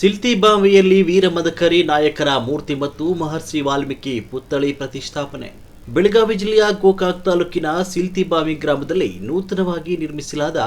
ಸಿಲ್ತಿಬಾವಿಯಲ್ಲಿ ವೀರಮದಕರಿ ನಾಯಕರ ಮೂರ್ತಿ ಮತ್ತು ಮಹರ್ಷಿ ವಾಲ್ಮೀಕಿ ಪುತ್ಥಳಿ ಪ್ರತಿಷ್ಠಾಪನೆ. ಬೆಳಗಾವಿ ಜಿಲ್ಲೆಯ ಗೋಕಾಕ್ ತಾಲೂಕಿನ ಸಿಲ್ತಿಬಾವಿ ಗ್ರಾಮದಲ್ಲಿ ನೂತನವಾಗಿ ನಿರ್ಮಿಸಲಾದ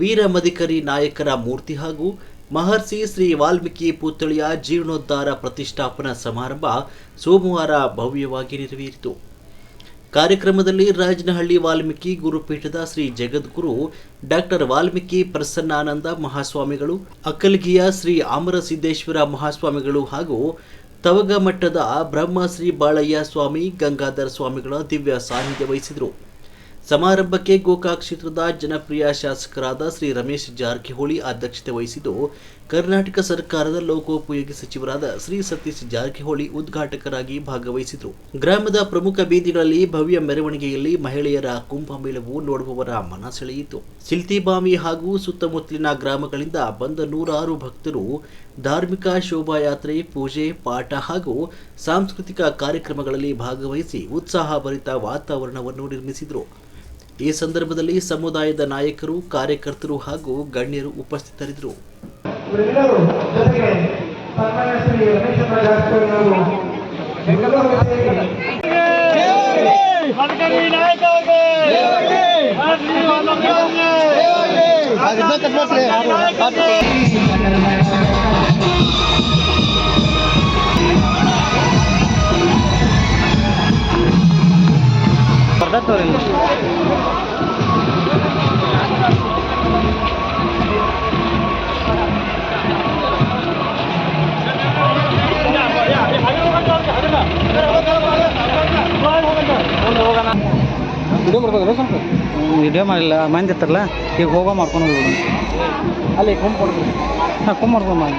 ವೀರಮದಕರಿ ನಾಯಕರ ಮೂರ್ತಿ ಹಾಗೂ ಮಹರ್ಷಿ ಶ್ರೀ ವಾಲ್ಮೀಕಿ ಪುತ್ಥಳಿಯ ಜೀರ್ಣೋದ್ಧಾರ ಪ್ರತಿಷ್ಠಾಪನಾ ಸಮಾರಂಭ ಸೋಮವಾರ ಭವ್ಯವಾಗಿ ನೆರವೇರಿತು. ಕಾರ್ಯಕ್ರಮದಲ್ಲಿ ರಾಜನಹಳ್ಳಿ ವಾಲ್ಮೀಕಿ ಗುರುಪೀಠದ ಶ್ರೀ ಜಗದ್ಗುರು ಡಾಕ್ಟರ್ ವಾಲ್ಮೀಕಿ ಪ್ರಸನ್ನಾನಂದ ಮಹಾಸ್ವಾಮಿಗಳು ಅಕ್ಕಲ್ಗಿಯ ಶ್ರೀ ಆಮರಸಿದ್ದೇಶ್ವರ ಮಹಾಸ್ವಾಮಿಗಳು ಹಾಗೂ ತವಗ ಮಠದ ಬ್ರಹ್ಮಶ್ರೀ ಬಾಳಯ್ಯ ಸ್ವಾಮಿ, ಗಂಗಾಧರ ಸ್ವಾಮಿಗಳ ದಿವ್ಯ ಸಾನ್ನಿಧ್ಯ ವಹಿಸಿದರು. ಸಮಾರಂಭಕ್ಕೆ ಗೋಕಾಕ್ ಕ್ಷೇತ್ರದ ಜನಪ್ರಿಯ ಶಾಸಕರಾದ ಶ್ರೀ ರಮೇಶ್ ಜಾರಕಿಹೊಳಿ ಅಧ್ಯಕ್ಷತೆ ವಹಿಸಿದ್ದು, ಕರ್ನಾಟಕ ಸರ್ಕಾರದ ಲೋಕೋಪಯೋಗಿ ಸಚಿವರಾದ ಶ್ರೀ ಸತೀಶ್ ಜಾರಕಿಹೊಳಿ ಉದ್ಘಾಟಕರಾಗಿ ಭಾಗವಹಿಸಿದರು. ಗ್ರಾಮದ ಪ್ರಮುಖ ಬೀದಿಗಳಲ್ಲಿ ಭವ್ಯ ಮೆರವಣಿಗೆಯಲ್ಲಿ ಮಹಿಳೆಯರ ಕುಂಭಮೇಳವು ನೋಡುವವರ ಮನ ಸೆಳೆಯಿತು ಸಿಲ್ತಿಬಾಮಿ ಹಾಗೂ ಸುತ್ತಮುತ್ತಲಿನ ಗ್ರಾಮಗಳಿಂದ ಬಂದ ನೂರಾರು ಭಕ್ತರು ಧಾರ್ಮಿಕ ಶೋಭಾಯಾತ್ರೆ, ಪೂಜೆ, ಪಾಠ ಹಾಗೂ ಸಾಂಸ್ಕೃತಿಕ ಕಾರ್ಯಕ್ರಮಗಳಲ್ಲಿ ಭಾಗವಹಿಸಿ ಉತ್ಸಾಹಭರಿತ ವಾತಾವರಣವನ್ನು ನಿರ್ಮಿಸಿದರು. ಈ ಸಂದರ್ಭದಲ್ಲಿ ಸಮುದಾಯದ ನಾಯಕರು ಕಾರ್ಯಕರ್ತರು ಹಾಗೂ ಗಣ್ಯರು ಉಪಸ್ಥಿತರಿದ್ದರು. ಇವರೆಲ್ಲರೂ ವಿಡಿಯೋ ಬರ್ಬೋದಲ್ಲ ಸ್ವಲ್ಪ. ವಿಡಿಯೋ ಮಾಡಿಲ್ಲ ಮಂದಿ ಇತ್ತಲ್ಲ ಈಗ ಹೋಗೋ ಮಾಡ್ಕೊಂಡು ಹೋಗ್ಬೋದು ಅಲ್ಲಿ ಕುಂಬ್ ಹಾಂ ಕುಂಬ್ ಮಾಡ್ಕೊಂಡು ಮಾಡಿ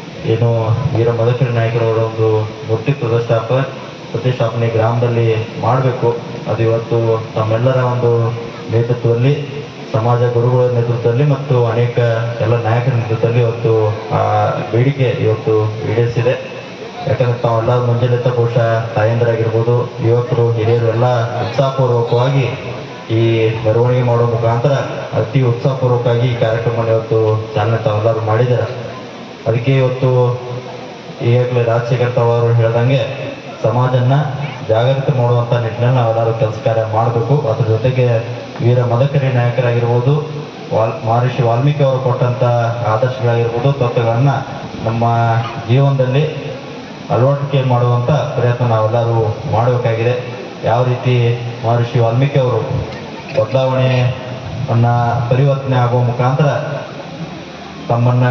ಏನು ವೀರ ಮದಕರಿ ನಾಯಕರವರ ಒಂದು ಮೂರ್ತಿ ಪ್ರತಿಷ್ಠಾಪ ಪ್ರತಿಷ್ಠಾಪನೆ ಗ್ರಾಮದಲ್ಲಿ ಮಾಡಬೇಕು. ಅದು ಇವತ್ತು ತಮ್ಮೆಲ್ಲರ ಒಂದು ನೇತೃತ್ವದಲ್ಲಿ, ಸಮಾಜ ಗುರುಗಳ ನೇತೃತ್ವದಲ್ಲಿ ಮತ್ತು ಅನೇಕ ಎಲ್ಲ ನಾಯಕರ ನೇತೃತ್ವದಲ್ಲಿ ಇವತ್ತು ಆ ಬೇಡಿಕೆ ಇವತ್ತು ಈಡೇರಿಸಿದೆ. ಯಾಕಂದ್ರೆ ತಾವೆಲ್ಲ ಮುಂಜಾನೆತ ಬಹುಶಃ ತಾಯಂದರಾಗಿರ್ಬೋದು ಯುವಕರು, ಹಿರಿಯರು ಎಲ್ಲ ಉತ್ಸಾಹಪೂರ್ವಕವಾಗಿ ಈ ಮೆರವಣಿಗೆ ಮಾಡುವ ಮುಖಾಂತರ ಅತಿ ಉತ್ಸಾಹಪೂರ್ವಕವಾಗಿ ಈ ಕಾರ್ಯಕ್ರಮವನ್ನು ಇವತ್ತು ಚಾಲನೆ ತಾವೆಲ್ಲರೂ ಮಾಡಿದ್ದಾರೆ? ಅದಕ್ಕೆ ಇವತ್ತು ಈಗಾಗಲೇ ರಾಜಶೇಖರ್ ತಾವ್ ಅವರು ಹೇಳ್ದಂಗೆ ಸಮಾಜನ್ನ ಜಾಗೃತಿ ಮಾಡುವಂಥ ನಿಟ್ಟಿನಲ್ಲಿ ನಾವೆಲ್ಲರೂ ಕೆಲಸ ಕಾರ್ಯ ಮಾಡಬೇಕು. ಅದ್ರ ಜೊತೆಗೆ ವೀರ ಮದಕರಿ ನಾಯಕರಾಗಿರ್ಬೋದು, ವಾಲ್, ಮಹರ್ಷಿ ವಾಲ್ಮೀಕಿ ಅವರು ಕೊಟ್ಟಂಥ ಆದರ್ಶಗಳಾಗಿರ್ಬೋದು, ತತ್ವಗಳನ್ನು ನಮ್ಮ ಜೀವನದಲ್ಲಿ ಅಳವಡಿಕೆ ಮಾಡುವಂಥ ಪ್ರಯತ್ನ ನಾವೆಲ್ಲರೂ ಮಾಡಬೇಕಾಗಿದೆ. ಯಾವ ರೀತಿ ಮಹರ್ಷಿ ವಾಲ್ಮೀಕಿ ಅವರು ಬದಲಾವಣೆಯನ್ನ ಪರಿವರ್ತನೆ ಆಗುವ ಮುಖಾಂತರ ತಮ್ಮನ್ನ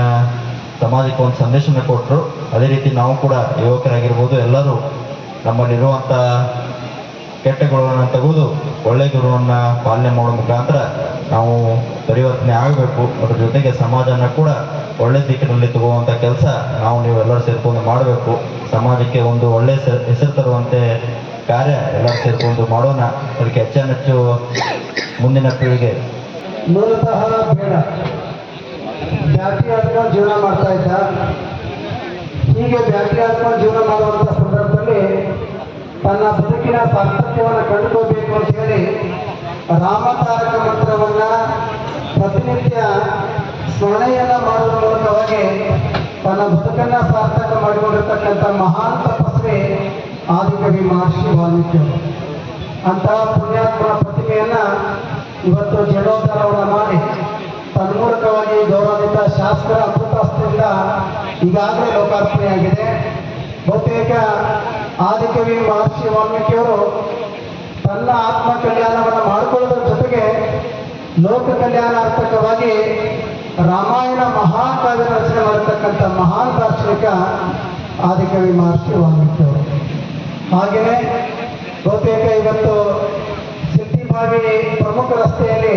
ಸಮಾಜಕ್ಕೆ ಒಂದು ಸಂದೇಶನ ಕೊಟ್ಟರು. ಅದೇ ರೀತಿ ನಾವು ಕೂಡ ಯುವಕರಾಗಿರ್ಬೋದು, ಎಲ್ಲರೂ ನಮ್ಮಲ್ಲಿರುವಂಥ ಕೆಟ್ಟ ಗುಣಗಳನ್ನು ತೆಗೆದು ಒಳ್ಳೆ ಗುರುವನ್ನು ಪಾಲನೆ ಮಾಡೋ ಮುಖಾಂತರ ನಾವು ಪರಿವರ್ತನೆ ಆಗಬೇಕು. ಅದ್ರ ಜೊತೆಗೆ ಸಮಾಜನ ಕೂಡ ಒಳ್ಳೆ ದಿಕ್ಕಿನಲ್ಲಿ ತಗೋವಂಥ ಕೆಲಸ ನಾವು ನೀವೆಲ್ಲರೂ ಸೇರಿಕೊಂಡು ಮಾಡಬೇಕು. ಸಮಾಜಕ್ಕೆ ಒಂದು ಒಳ್ಳೆ ಹೆಸರು ತರುವಂತೆ ಕಾರ್ಯ ಎಲ್ಲರೂ ಸೇರಿಕೊಂಡು ಮಾಡೋಣ. ಅದಕ್ಕೆ ಹೆಚ್ಚಾನೆಚ್ಚು ಮುಂದಿನ ಪೀಳಿಗೆ. ಮೂಲತಃ ಜಾತಿ ಹಾಕ್ಕೊಂಡು ಜೀವನ ಮಾಡ್ತಾ ಇದ್ದ. ಹೀಗೆ ಜಾತಿ ಹಾಕ್ಕೊಂಡು ಜೀವನ ಮಾಡುವಂಥ ಸಂದರ್ಭದಲ್ಲಿ ತನ್ನ ಬದುಕಿನ ಸಾರ್ಥಕ್ಯವನ್ನು ಕಂಡುಕೋಬೇಕು ಅಂತ ಹೇಳಿ ರಾಮತಾರಕ ಪ್ರತಿನಿತ್ಯ ಸ್ಮರಣೆಯನ್ನ ಮಾಡುವ ಮೂಲಕವಾಗಿ ತನ್ನ ಬದುಕನ್ನ ಸಾರ್ಥಕ ಮಾಡಿಕೊಂಡಿರ್ತಕ್ಕಂಥ ಮಹಾನ್ ತಪಸ್ವಿ ಆದಿಕವಿ ಮಹರ್ಷಿ ವಾಲ್ಮೀಕಿ ಅಂತಹ ಪುಣ್ಯಾತ್ಮ ಪ್ರತಿಮೆಯನ್ನ ಇವತ್ತು ಜೀರ್ಣೋದ್ಧಾರವನ್ನು ಮಾಡಿ ತನ್ಮೂಲಕವಾಗಿ ಗೌರವಾನ್ವಿತ ಶಾಸ್ತ್ರ ಅಮೃತಾಸ್ತ್ರದಿಂದ ಈಗಾಗಲೇ ಲೋಕಾರ್ಪಣೆಯಾಗಿದೆ. ಬಹುತೇಕ ಆದಿಕವಿ ಮಹರ್ಷಿ ವಾಲ್ಮೀಕಿಯವರು ತನ್ನ ಆತ್ಮ ಕಲ್ಯಾಣವನ್ನು ಮಾಡಿಕೊಳ್ಳೋದ್ರ ಜೊತೆಗೆ ಲೋಕ ಕಲ್ಯಾಣಾರ್ಥಕವಾಗಿ ರಾಮಾಯಣ ಮಹಾಕಾವ್ಯ ರಚನೆ ಮಾಡಿರ್ತಕ್ಕಂಥ ಮಹಾನ್ ದಾರ್ಶನಿಕ ಆದಿಕವಿ ಮಹರ್ಷಿ ವಾಲ್ಮೀಕಿಯವರು. ಹಾಗೆಯೇ ಬಹುತೇಕ ಇವತ್ತು ಸಿದ್ಧಿಭಾವಿ ಪ್ರಮುಖ ರಸ್ತೆಯಲ್ಲಿ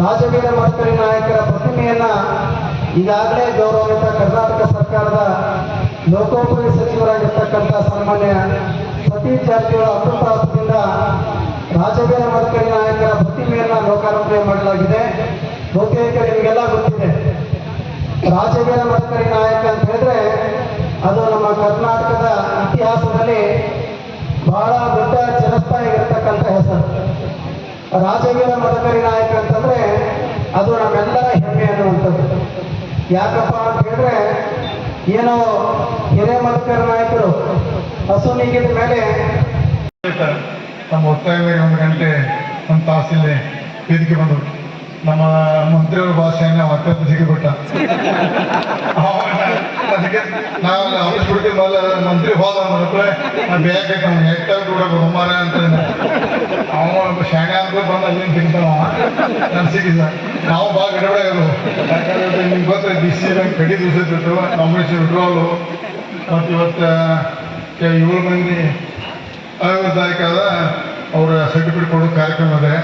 ರಾಜವೀರ ಮಸ್ಕರಿ ನಾಯಕರ ಪ್ರತಿಮೆಯನ್ನ ಈಗಾಗಲೇ ಗೌರವಿತ ಕರ್ನಾಟಕ ಸರ್ಕಾರದ ಲೋಕೋಪಯೋಗಿ ಸಚಿವರಾಗಿರ್ತಕ್ಕಂಥ ಸನ್ಮಾನ್ಯ ಸತೀಶ್ ಜಾರಕಿಹೊಳಿ ಅಮೃತಾಸ್ತ್ರದಿಂದ ರಾಜವೀರ ಮಸ್ಕರಿ ನಾಯಕರ ಪ್ರತಿಮೆಯನ್ನ ಲೋಕಾರ್ಪಣೆ ಮಾಡಲಾಗಿದೆ. ಬಹುತೇಕ ನಿಮಗೆಲ್ಲ ಗೊತ್ತಿದೆ. ರಾಜವೀರ ಮಸ್ಕರಿ ನಾಯಕ ಅಂತ ಹೇಳಿದ್ರೆ ಅದು ನಮ್ಮ ಕರ್ನಾಟಕದ ಇತಿಹಾಸದಲ್ಲಿ ಬಹಳ ದೊಡ್ಡ ಚಿರಸ್ಥಾಯಿಗಿರ್ತಕ್ಕಂಥ ಹೆಸರು. ರಾಜವೀರ ಮದಕರಿ ನಾಯಕ ಅಂತಂದ್ರೆ ಅದು ನಮ್ಮೆಲ್ಲರ ಹೆಮ್ಮೆ ಅನ್ನುವಂಥದ್ದು. ಯಾಕಪ್ಪ ಅಂತ ಹೇಳಿದ್ರೆ, ಏನೋ ಹಿರೇ ಮದಕರ ನಾಯಕರು ಹಸು ನೀಗಿದ ಮೇಲೆ ನಮ್ಮ ಒತ್ತಾಯ ಮೇಲೆ ಒಂದು ಗಂಟೆ, ಒಂದು ತಾಸಿಲ್ಲಿ ವೇದಿಕೆ ಬಂದು ನಮ್ಮ ಮಂತ್ರಿಯವರ ಭಾಷೆಯನ್ನ ಅತ್ಯಂತ ಸಿಗಿಬಿಟ್ಟ ಅದಕ್ಕೆ ನಾವು ಮೊದಲ ಮಂತ್ರಿ ಹೋದ ಅಂದ್ರೆ ಅವ್ನು ಎಷ್ಟಾಗಿ ಕೂಡ ಬಹುಮಾನ ಅಂತ ಅಂತ ಬಂದು ಅಲ್ಲಿ ತಿಂತಾವ ನಾನು ಸಿಕ್ಕಿದ ನಾವು ಭಾಳ ಗಡಬಡ ಇರೋದು ಯಾಕಂದ್ರೆ ನಿಮ್ಗೆ ಗೊತ್ತ ಬಿಸಿ ಕಡಿ ದಿವಸ ಬಿಟ್ಟು ಕಾಂಬಿನೇಷನ್ ವಿಡ್ರಾಲು ಮತ್ತು ಇವತ್ತು ಏಳು ಮಂದಿ ಆಯೋಗದಾಯಕಾದ ಅವರ ಸರ್ಟಿಫಿಕೇಟ್ ಕೊಡೋ ಕಾರ್ಯಕ್ರಮ ಇದೆ.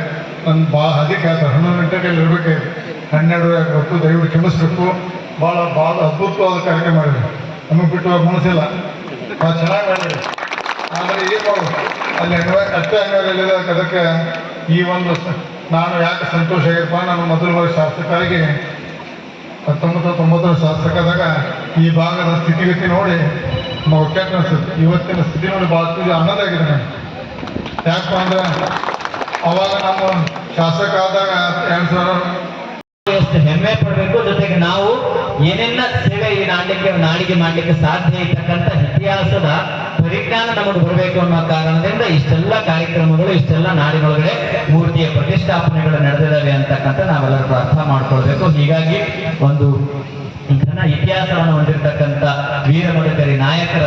ನನ್ನ ಭಾಳ ಅದಕ್ಕೆ ಆಯ್ತು. ಹನ್ನೊಂದು ಗಂಟೆಗೆ ಇರಬೇಕಾಯ್ತು ಹನ್ನೆರಡು ಹೊತ್ತು ದಯವಿಟ್ಟು ಕ್ಷಮಿಸ್ಬೇಕು. ಭಾಳ ಭಾಳ ಅದ್ಭುತವಾದ ಕಾರ್ಯಕ್ರಮ ಮಾಡಿದ್ರು. ನಮಗೆ ಬಿಟ್ಟು ಹೋಗಕ್ಕೆ ಮನಸ್ಸಿಲ್ಲ. ಭಾಳ ಚೆನ್ನಾಗಿ ಮಾಡಿದೆ ಆದರೆ ಏನು, ಅಲ್ಲಿ ಅನಿವಾರ್ಯ ಅಷ್ಟೇ ಹೆಣ್ಣು ಅದಕ್ಕೆ ಈ ಒಂದು ನಾನು ಯಾಕೆ ಸಂತೋಷ ಆಗಿರಪ್ಪ ನಾನು ಮೊದಲು ಬಾರಿ ಶಾಸಕರಾಗಿ ಹತ್ತೊಂಬತ್ತು ತೊಂಬತ್ತರ ಶಾಸಕದಾಗ ಈ ಭಾಗದ ಸ್ಥಿತಿಗತಿ ನೋಡಿ ನಮ್ಮ ಕೆಟ್ಟ ಅನಿಸುತ್ತೆ. ಇವತ್ತಿನ ಸ್ಥಿತಿ ನೋಡಿ ಭಾಳ ಆನಂದ ಅನ್ನೋದಾಗಿದೆ ನಾನು ಯಾಕಪ್ಪ ಅಂದ್ರೆ ಅವಾಗ ನಮ್ಮ ಶಾಸಕ ಆದಾಗ ಎರಡು ಸಾವಿರ ಹೆಮ್ಮೆ ಪಡಬೇಕು. ಜೊತೆಗೆ ನಾವು ಏನೆಲ್ಲ ಸೇವೆ ಈ ನಾಡಿಗೆ ನಾಡಿಗೆ ಮಾಡಲಿಕ್ಕೆ ಸಾಧ್ಯ ಇರ್ತಕ್ಕಂಥ ಇತಿಹಾಸದ ಪರಿಜ್ಞಾನ ನಮಗೆ ಬರಬೇಕು ಅನ್ನೋ ಕಾರಣದಿಂದ ಇಷ್ಟೆಲ್ಲ ಕಾರ್ಯಕ್ರಮಗಳು, ಇಷ್ಟೆಲ್ಲ ನಾಡಿನೊಳಗಡೆ ಮೂರ್ತಿಯ ಪ್ರತಿಷ್ಠಾಪನೆಗಳು ನಡೆದಿದ್ದಾವೆ ಅಂತಕ್ಕಂಥ ನಾವೆಲ್ಲರೂ ಅರ್ಥ ಮಾಡ್ಕೊಳ್ಬೇಕು. ಹೀಗಾಗಿ ಒಂದು ಘನ ಇತಿಹಾಸವನ್ನು ಹೊಂದಿರತಕ್ಕಂಥ ವೀರಮದಕರಿ ನಾಯಕರ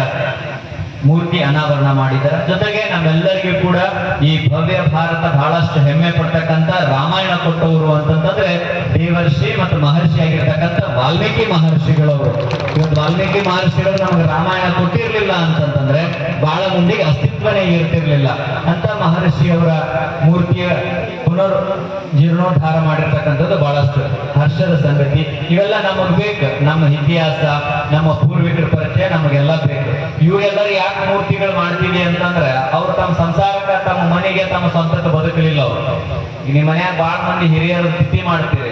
ಮೂರ್ತಿ ಅನಾವರಣ ಮಾಡಿದ್ದಾರೆ. ಜೊತೆಗೆ ನಮ್ಮೆಲ್ಲರಿಗೂ ಕೂಡ ಈ ಭವ್ಯ ಭಾರತ ಬಹಳಷ್ಟು ಹೆಮ್ಮೆ ಪಡ್ತಕ್ಕಂಥ ರಾಮಾಯಣ ಕೊಟ್ಟವರು ಅಂತಂತಂದ್ರೆ ದೇವರ್ಷಿ ಮತ್ತು ಮಹರ್ಷಿ ಆಗಿರ್ತಕ್ಕಂಥ ವಾಲ್ಮೀಕಿ ಮಹರ್ಷಿಗಳವರು. ಇವತ್ತು ವಾಲ್ಮೀಕಿ ಮಹರ್ಷಿಗಳು ನಮ್ಗೆ ರಾಮಾಯಣ ಕೊಟ್ಟಿರ್ಲಿಲ್ಲ ಅಂತಂತಂದ್ರೆ ಬಹಳ ಮುಂದಿಗೆ ಅಸ್ತಿತ್ವನೇ ಇರ್ತಿರ್ಲಿಲ್ಲ. ಅಂತ ಮಹರ್ಷಿಯವರ ಮೂರ್ತಿಯ ಪುನರ್ ಜೀರ್ಣೋದ್ಧಾರ ಮಾಡಿರ್ತಕ್ಕಂಥದ್ದು ಹರ್ಷದ ಸಂಗತಿ, ಇವೆಲ್ಲ ನಮಗ್ ಬೇಕು. ನಮ್ಮ ಇತಿಹಾಸ, ನಮ್ಮ ಪೂರ್ವಿಕರ ಪರಿಚಯ ನಮಗೆಲ್ಲ ಬೇಕು. ಇವೆಲ್ಲರೂ ಯಾಕೆ ಮೂರ್ತಿಗಳು ಮಾಡ್ತೀವಿ ಅಂತಂದ್ರೆ, ಅವ್ರು ತಮ್ಮ ಸಂಸಾರಕ್ಕ, ತಮ್ಮ ಮನೆಗೆ, ತಮ್ಮ ಸ್ವಂತಕ್ಕೆ ಬದುಕಲಿಲ್ಲ ಅವರು. ನಿಮ್ಮ ಮನ್ಯಾಗ ಬಾಳ ಮಂದಿ ಹಿರಿಯರು ತಿಥಿ ಮಾಡ್ತೀರಿ.